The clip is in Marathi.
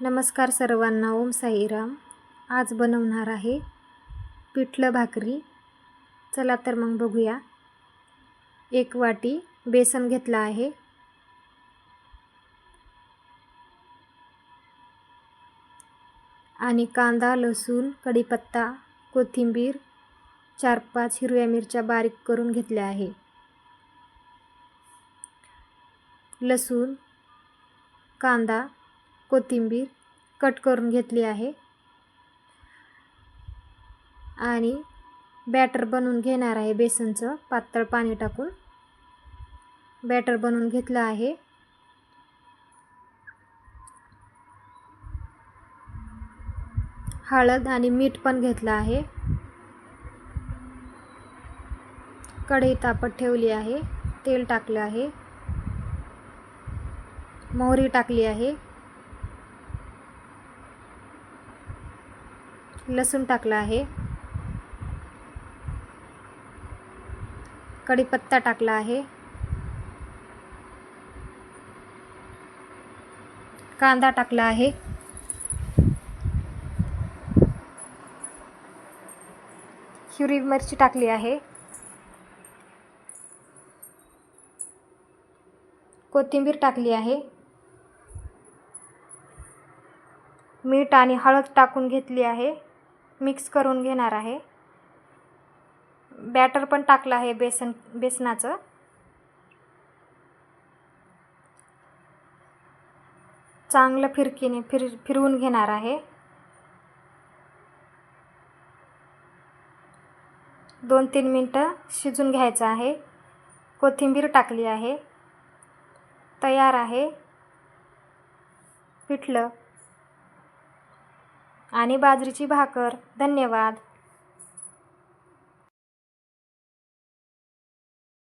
नमस्कार सर्वांना ओम साईराम. आज बनवणार आहे पिठलं भाकरी. चला तर मग बघूया. एक वाटी बेसन घेतला आहे. आणि कांदा लसूण कढीपत्ता कोथिंबीर चार पाच हिरव्या मिरच्या बारीक करून घेतल्या आहे. लसूण कांदा कोथिंबीर कट करून घेतली आहे. आणि बॅटर बनवून घेणार आहे बेसनचं. पातळ पाणी टाकून बॅटर बनवून घेतलं आहे. हळद आणि मीठ पण घेतलं आहे. कढई तापत ठेवली आहे. तेल टाकलं आहे. मोहरी टाकली आहे. लसूण टाकला आहे. कढीपत्ता टाकला आहे. कांदा टाकला आहे. हिरवी मिरची टाकली आहे. कोथिंबीर टाकली आहे. मीठ आणि हळद टाकून घेतली आहे. मिक्स करून घेणार आहे. बॅटर पण टाकलं आहे बेसन बेसनाचं. चांगलं फिरकीने फिर फिरवून घेणार आहे. दोन तीन मिनटं शिजून घ्यायचं आहे. कोथिंबीर टाकली आहे. तयार आहे. पिठलं. आणि बाजरीची भाकर. धन्यवाद.